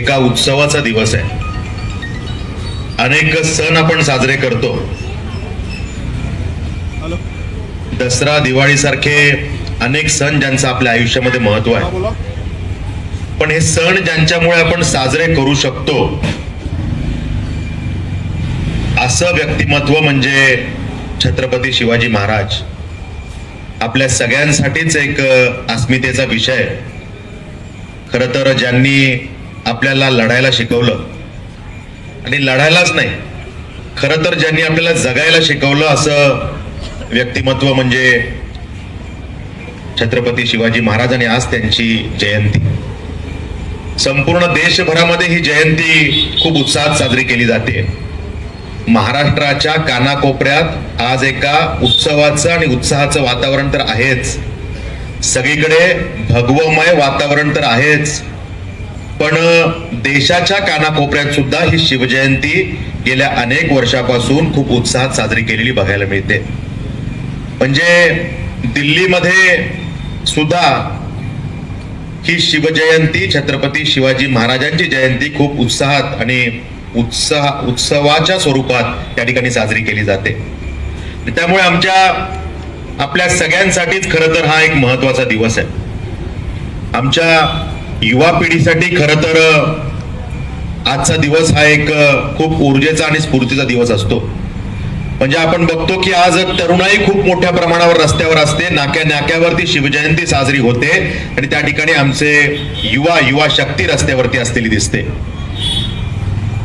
एका उत्सवाचा दिवस आहे. अनेक सण आपण साजरे करतो. दसरा दिवाळी सारखे अनेक सण ज्यांचं आपल्या आयुष्यामध्ये महत्त्व आहे. पण हे सण ज्यांच्यामुळे आपण साजरे करू शकतो असं व्यक्तिमत्व म्हणजे छत्रपती शिवाजी महाराज. आपल्या सगळ्यांसाठीच एक अस्मितेचा विषय. खर तर ज्यांनी आपल्याला लढायला शिकवलं. आणि लढायलाच नाही. खरं तर ज्यांनी आपल्याला जगायला शिकवलं असं व्यक्तिमत्व म्हणजे छत्रपती शिवाजी महाराज आणि आज त्यांची जयंती. संपूर्ण देशभरामध्ये ही जयंती खूप उत्साहात साजरी केली जाते. महाराष्ट्राच्या कानाकोपऱ्यात आज एका उत्सवाचं आणि उत्साहाचं वातावरण तर आहेच. सगळीकडे भगवमय वातावरण तर आहेच. पण देशाच्या कानाकोपऱ्यात सुद्धा ही शिवजयंती गेल्या अनेक वर्षापासून खूप उत्साहात साजरी केलेली बघायला मिळते. म्हणजे दिल्लीमध्ये सुद्धा ही शिवजयंती छत्रपती शिवाजी महाराजांची जयंती खूप उत्साहात आणि उत्साह उत्सवाच्या स्वरूपात त्या ठिकाणी साजरी केली जाते. त्यामुळे आमच्या आपल्या सगळ्यांसाठीच खरं तर हा एक महत्त्वाचा दिवस आहे. आमच्या युवा पिढीसाठी खरं तर आजचा दिवस हा एक खूप ऊर्जेचा आणि स्फूर्तीचा दिवस असतो. म्हणजे आपण बघतो की आज तरुणाई खूप मोठ्या प्रमाणावर रस्त्यावर असते नाक्या नाक्यावरती शिवजयंती साजरी होते आणि त्या ठिकाणी आमचे युवा युवा शक्ती रस्त्यावरती असलेली दिसते.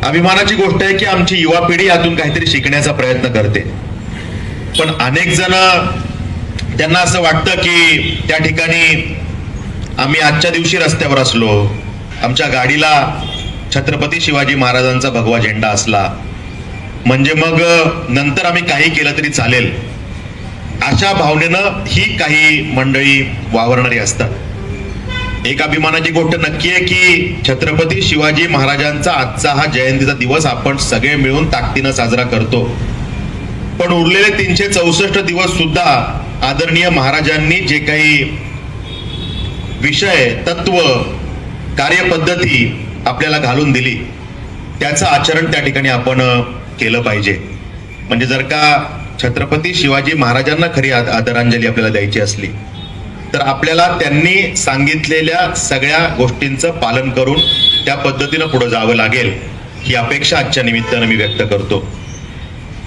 अभिमानाची गोष्ट आहे की आमची युवा पिढी यातून काहीतरी शिकण्याचा प्रयत्न करते. पण अनेक जण त्यांना असं वाटतं की त्या ठिकाणी आम्ही आजच्या दिवशी रस्त्यावर असलो. आमच्या गाडीला छत्रपती शिवाजी महाराजांचा भगवा झेंडा असला. म्हणजे मग नंतर आम्ही काही केलं तरी चालेल. अशा भावनेनं ही काही मंडळी वावरणारी असतात. एक अभिमानाची गोष्ट नक्की आहे की छत्रपती शिवाजी महाराजांचा आजचा हा जयंतीचा दिवस आपण सगळे मिळून ताकदीनं साजरा करतो. पण उरलेले तीनशे चौसष्ट दिवस सुद्धा आदरणीय महाराजांनी जे काही विषय तत्व कार्यपद्धती आपल्याला घालून दिली त्याचं आचरण त्या ठिकाणी आपण केलं पाहिजे. म्हणजे जर का छत्रपती शिवाजी महाराजांना खरी आद- आदरांजली आपल्याला द्यायची असली तर आपल्याला त्यांनी सांगितलेल्या सगळ्या गोष्टींचं पालन करून त्या पद्धतीनं पुढे जावं लागेल ही अपेक्षा आजच्या निमित्तानं मी व्यक्त करतो.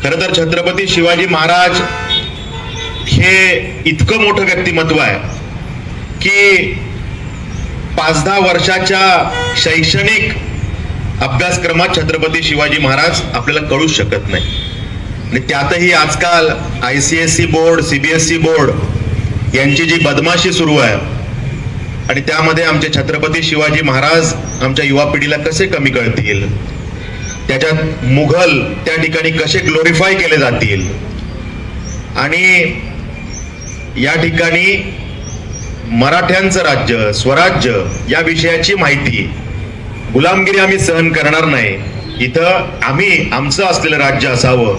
खरं तर छत्रपती शिवाजी महाराज हे इतकं मोठं व्यक्तिमत्व आहे की पाच दहा वर्षाच्या शैक्षणिक अभ्यासक्रमात छत्रपती शिवाजी महाराज आपल्याला कळू शकत नाही. आणि त्यातही आजकाल I C S C board CBSE board यांची जी बदमाशी सुरू आहे आणि त्यामध्ये आमचे छत्रपती शिवाजी महाराज आमच्या युवा पिढीला कसे कमी कळतील त्याच्यात मुघल त्या ठिकाणी कसे ग्लोरीफाय केले जातील? आणि या ठिकाणी मराठ्यांचं राज्य स्वराज्य या विषयाची माहिती. गुलामगिरी आम्ही सहन करणार नाही. इथं आम्ही आमचं असलेलं राज्य असावं.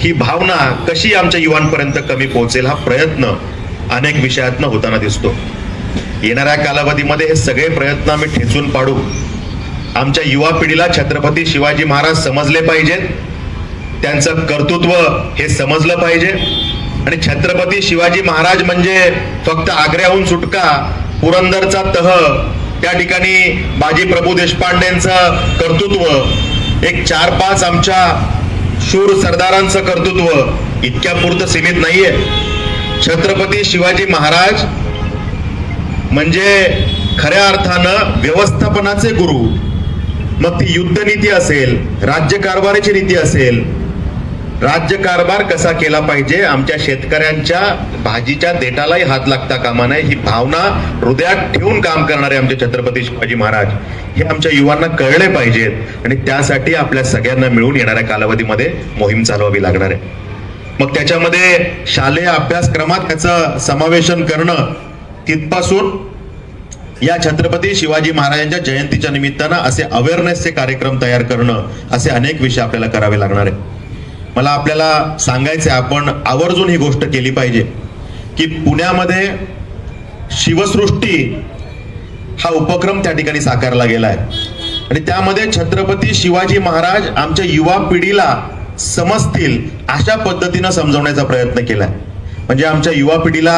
ही भावना कशी आमच्या युवांपर्यंत कमी पोहोचेल हा प्रयत्न अनेक विषयातनं होताना दिसतो. येणाऱ्या कालावधीमध्ये हे सगळे प्रयत्न आम्ही ठेचून पाडू. आमच्या युवा पिढीला छत्रपती शिवाजी महाराज समजले पाहिजेत. त्यांचं कर्तृत्व हे समजलं पाहिजे. आणि छत्रपती शिवाजी महाराज म्हणजे फक्त आग्र्याहून सुटका पुरंदरचा तह त्या ठिकाणी बाजी प्रभू देशपांडेंचं कर्तृत्व एक चार पाच आमच्या शूर सरदारांचं कर्तृत्व इतक्या पुरतं सीमित नाहीये. छत्रपती शिवाजी महाराज म्हणजे खऱ्या अर्थानं व्यवस्थापनाचे गुरु. मग ती युद्धनीती असेल राज्य कारभाराची नीती असेल राज्यकारभार कसा केला पाहिजे? आमच्या शेतकऱ्यांच्या भाजीच्या देटालाही हात लागता कामा नये. ही भावना हृदयात ठेवून काम करणारे आमचे छत्रपती शिवाजी महाराज हे आमच्या युवांना कळले पाहिजेत आणि त्यासाठी आपल्या सगळ्यांना मिळून येणाऱ्या कालावधीमध्ये मोहीम चालवावी लागणार आहे. मग त्याच्यामध्ये शालेय अभ्यासक्रमात त्याचं समावेशन करणं तिथपासून या छत्रपती शिवाजी महाराजांच्या जयंतीच्या निमित्तानं असे अवेअरनेसचे कार्यक्रम तयार करणं असे अनेक विषय आपल्याला करावे लागणार आहे मला आपल्याला सांगायचं आहे आपण आवर्जून ही गोष्ट केली पाहिजे की पुण्यामध्ये शिवसृष्टी हा उपक्रम त्या ठिकाणी साकारला गेला आहे. आणि त्यामध्ये छत्रपती शिवाजी महाराज आमच्या युवा पिढीला समजतील अशा पद्धतीनं समजवण्याचा प्रयत्न केला आहे म्हणजे आमच्या युवा पिढीला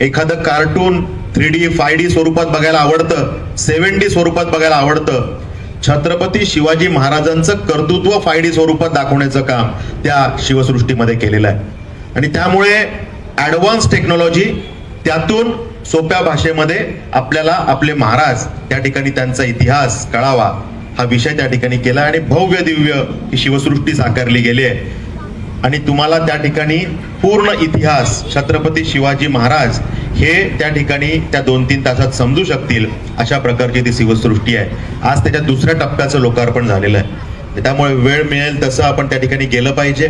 एखादं cartoon three D five D स्वरूपात बघायला आवडतं सेव्हन डी स्वरूपात बघायला आवडतं छत्रपती शिवाजी महाराजांचं कर्तृत्व फायडी स्वरूपात दाखवण्याचं काम त्या शिवसृष्टीमध्ये केलेलं आहे. आणि त्यामुळे ऍडव्हान्स टेक्नॉलॉजी त्यातून सोप्या भाषेमध्ये आपल्याला आपले महाराज त्या ठिकाणी त्यांचा इतिहास कळावा हा विषय त्या ठिकाणी केला आणि भव्य दिव्य ही शिवसृष्टी साकारली गेली आहे. आणि तुम्हाला त्या ठिकाणी पूर्ण इतिहास छत्रपती शिवाजी महाराज हे त्या ठिकाणी त्या दोन तीन तासात समजू शकतील अशा प्रकारची ती शिवसृष्टी आहे. आज त्याच्या दुसऱ्या टप्प्याचं लोकार्पण झालेलं आहे. त्यामुळे वेळ मिळेल तसं आपण त्या ठिकाणी गेलं पाहिजे.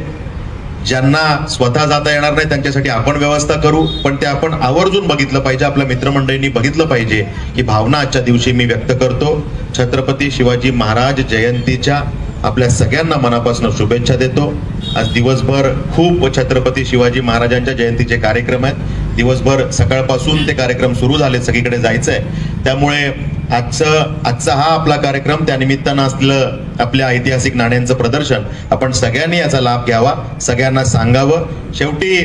ज्यांना स्वतः जाता येणार नाही त्यांच्यासाठी आपण व्यवस्था करू पण ते आपण आवर्जून बघितलं पाहिजे आपल्या मित्रमंडळींनी बघितलं पाहिजे की भावना आजच्या दिवशी मी व्यक्त करतो. छत्रपती शिवाजी महाराज जयंतीच्या आपल्या सगळ्यांना मनापासून शुभेच्छा देतो. आज दिवसभर खूप छत्रपती शिवाजी महाराजांच्या जयंतीचे कार्यक्रम आहेत. दिवसभर सकाळपासून ते कार्यक्रम सुरू झाले सगळीकडे जायचं आहे त्यामुळे आजचं आजचा हा आपला कार्यक्रम त्या निमित्तानं आपल्या ऐतिहासिक नाण्यांचं प्रदर्शन आपण सगळ्यांनी याचा लाभ घ्यावा सगळ्यांना सांगावं. शेवटी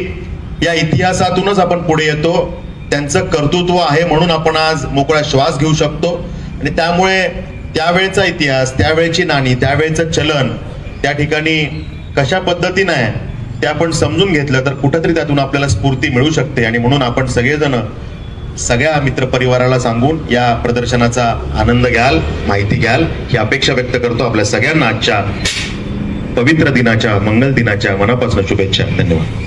या इतिहासातूनच आपण पुढे येतो. त्यांचं कर्तृत्व आहे म्हणून आपण आज मोकळा श्वास घेऊ शकतो. आणि त्यामुळे त्यावेळचा इतिहास त्यावेळची नाणी त्यावेळचं चलन त्या ठिकाणी कशा पद्धतीनं आहे? ते आपण समजून घेतलं तर कुठंतरी त्यातून आपल्याला स्फूर्ती मिळू शकते. आणि म्हणून आपण सगळेजण सगळ्या मित्रपरिवाराला सांगून या प्रदर्शनाचा आनंद घ्याल माहिती घ्याल. ही अपेक्षा व्यक्त करतो आपल्या सगळ्यांना आजच्या पवित्र दिनाच्या मंगल दिनाच्या मनापासून शुभेच्छा. धन्यवाद.